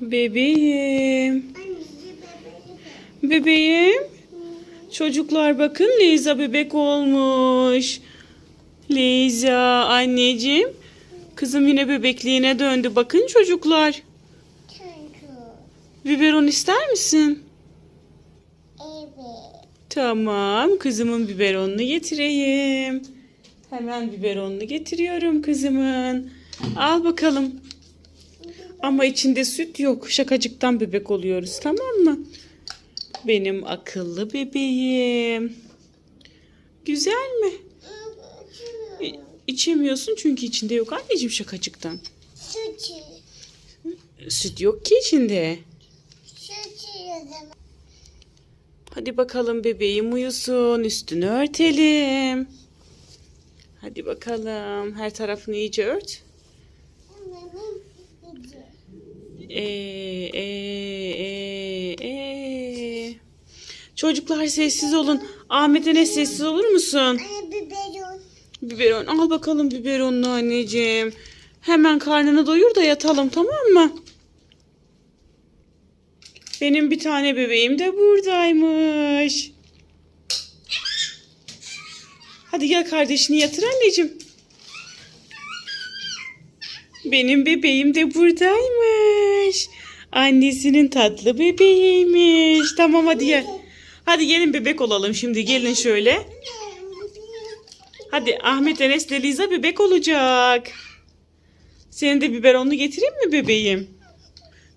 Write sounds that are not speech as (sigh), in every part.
Bebeğim. Bebeğim. Çocuklar bakın Liza bebek olmuş. Liza anneciğim. Kızım yine bebekliğine döndü. Bakın çocuklar. Biberon ister misin? Tamam. Kızımın biberonunu getireyim. Hemen biberonunu getiriyorum kızımın. Al bakalım. Ama içinde süt yok. Şakacıktan bebek oluyoruz tamam mı? Benim akıllı bebeğim. Güzel mi? İçemiyorsun çünkü içinde yok anneciğim şakacıktan. Süt yok ki içinde. Hadi bakalım bebeğim uyusun. Üstünü örtelim. Hadi bakalım. Her tarafını iyice ört. Ee, ee, ee, ee. Çocuklar sessiz olun. Ahmet Enes sessiz olur musun? Biberon al bakalım biberonunu anneciğim. Hemen karnını doyur da yatalım tamam mı? Benim bir tane bebeğim de buradaymış. Hadi gel kardeşini yatır anneciğim. Benim bebeğim de buradaymış. Annesinin tatlı bebeğiymiş. Tamam hadi gel. Hadi gelin bebek olalım şimdi. Gelin şöyle. Hadi Ahmet Enes ile Liza bebek olacak. Senin de biberonunu getireyim mi bebeğim?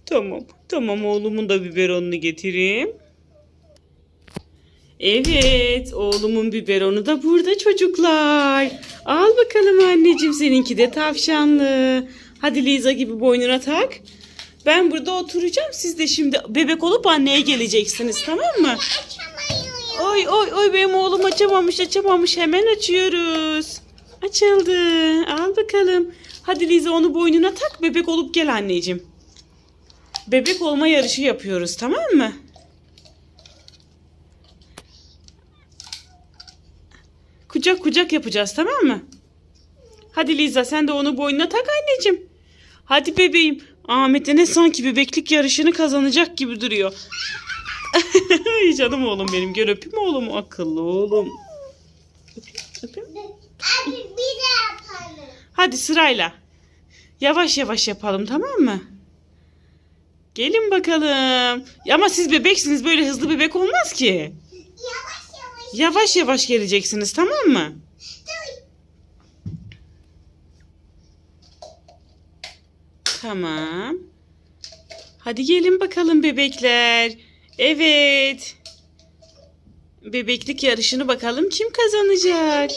Tamam. Tamam oğlumun da biberonunu getireyim. Evet, oğlumun biberonu da burada çocuklar. Al bakalım anneciğim seninki de tavşanlı. Hadi Liza gibi boynuna tak. Ben burada oturacağım. Siz de şimdi bebek olup anneye geleceksiniz tamam mı? Oy oy oy benim oğlum açamamış açamamış hemen açıyoruz. Açıldı. Al bakalım. Hadi Liza onu boynuna tak bebek olup gel anneciğim. Bebek olma yarışı yapıyoruz tamam mı? Kucak kucak yapacağız tamam mı? Hadi Liza sen de onu boynuna tak anneciğim. Hadi bebeğim. Ahmet'e ne sanki bebeklik yarışını kazanacak gibi duruyor. (laughs) Canım oğlum benim. Gel öpeyim oğlum. Akıllı oğlum. Öpeyim. Hadi sırayla. Yavaş yavaş yapalım tamam mı? Gelin bakalım. Ama siz bebeksiniz böyle hızlı bebek olmaz ki. Yavaş yavaş geleceksiniz tamam mı? Tamam. Hadi gelin bakalım bebekler. Evet. Bebeklik yarışını bakalım kim kazanacak?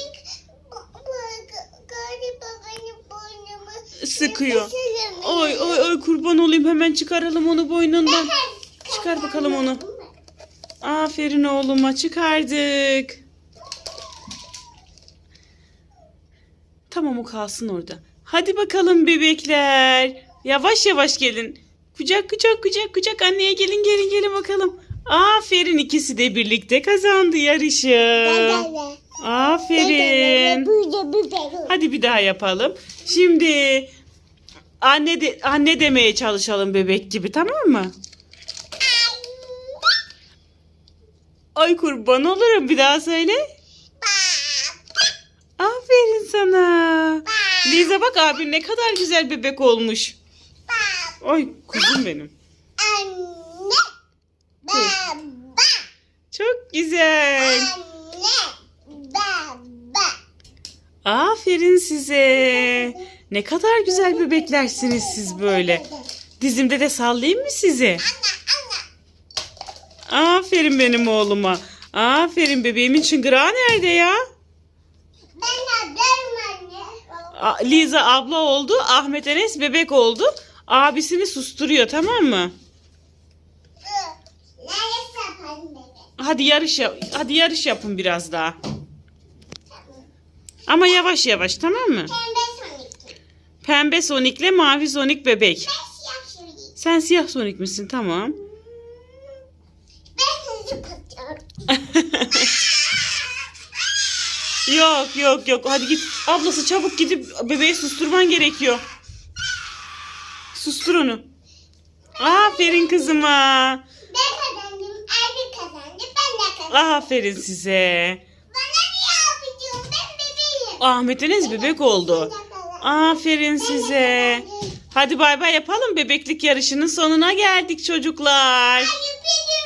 Sıkıyor. Oy oy oy kurban olayım hemen çıkaralım onu boynundan. Çıkar bakalım onu. Aferin oğluma çıkardık. Tamam o kalsın orada. Hadi bakalım bebekler. Yavaş yavaş gelin. Kucak kucak kucak kucak anneye gelin gelin gelin bakalım. Aferin ikisi de birlikte kazandı yarışı. Aferin. Hadi bir daha yapalım. Şimdi anne de, anne demeye çalışalım bebek gibi tamam mı? Ay kurban olurum bir daha söyle. Aferin sana. Liza bak abin ne kadar güzel bebek olmuş. Ay kuzum benim. Çok güzel. Aferin size. Ne kadar güzel bebeklersiniz siz böyle. Dizimde de sallayayım mı sizi? Aferin benim oğluma. Aferin bebeğimin çıngırağı nerede ya? A- Liza abla oldu. Ahmet Enes bebek oldu. Abisini susturuyor tamam mı? Hadi yarış yap. Hadi yarış yapın biraz daha. Ama yavaş yavaş tamam mı? Pembe Sonic'le mavi Sonic bebek. Sen siyah Sonic misin? Tamam. (laughs) Yok yok yok. Hadi git. Ablası çabuk gidip bebeği susturman gerekiyor. Sustur onu. Aferin kızıma. Ben kazandım. Abi kazandı. Ben de kazandım. Aferin size. Bana niye abicim? Ben bebeğim. Ahmet Enes bebek oldu. Aferin size. Hadi bay bay yapalım. Bebeklik yarışının sonuna geldik çocuklar. Hayır benim